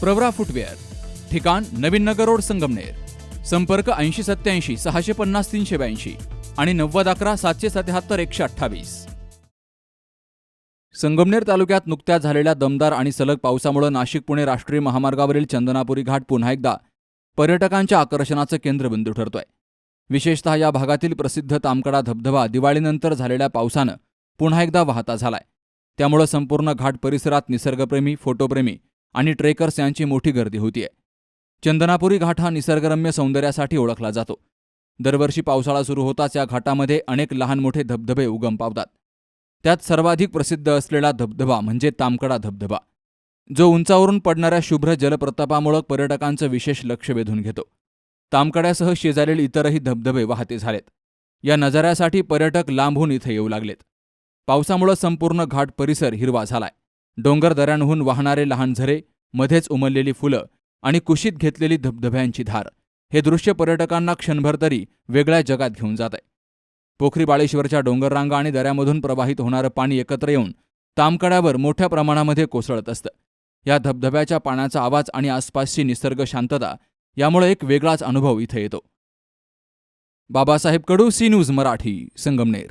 Pravara footwear ठिकाण नवीन नगर road Sangamner संपर्क ऐंशी सत्याऐंशी सहाशे पन्नास तीनशे ब्याऐंशी आणि नव्वद अकरा सातशे सत्याहत्तर एकशे अठ्ठावीस. संगमनेर तालुक्यात नुकत्याच झालेल्या दमदार आणि सलग पावसामुळे नाशिक पुणे राष्ट्रीय महामार्गावरील चंदनापुरी घाट पुन्हा एकदा पर्यटकांच्या आकर्षणाचं केंद्रबिंदू ठरतोय. विशेषतः या भागातील प्रसिद्ध तामकडा धबधबा दिवाळीनंतर झालेल्या पावसानं पुन्हा एकदा वाहता झालाय. त्यामुळं संपूर्ण घाट परिसरात निसर्गप्रेमी फोटोप्रेमी आणि ट्रेकर्स यांची मोठी गर्दी होतीये. चंदनापुरी घाट हा निसर्गरम्य सौंदर्यासाठी ओळखला जातो. दरवर्षी पावसाळा सुरू होताच या घाटामध्ये अनेक लहान मोठे धबधबे उगम पावतात. त्यात सर्वाधिक प्रसिद्ध असलेला धबधबा म्हणजे तामकडा धबधबा. जो उंचावरून पडणाऱ्या शुभ्र जलप्रतापामुळं पर्यटकांचं विशेष लक्ष वेधून घेतो. तामकड्यासह शेजारील इतरही धबधबे वाहते झालेत. या नजाऱ्यासाठी पर्यटक लांबून इथे येऊ लागलेत. पावसामुळं संपूर्ण घाट परिसर हिरवा झालाय. डोंगरदऱ्यांहून वाहणारे लहान झरे मध्येच उमललेली फुलं आणि कुशीत घेतलेली धबधब्यांची धार. हे दृश्य पर्यटकांना क्षणभर तरी वेगळ्या जगात घेऊन जात आहे पोखरी बाळेश्वरच्या डोंगररांगा आणि दऱ्यामधून प्रवाहित होणारं पाणी एकत्र येऊन तामकड्यावर मोठ्या प्रमाणामध्ये कोसळत असतं. या धबधब्याच्या पाण्याचा आवाज आणि आसपासची निसर्ग शांतता यामुळे एक वेगळाच अनुभव इथे येतो. Babasaheb Kadu C News Marathi Sangamner.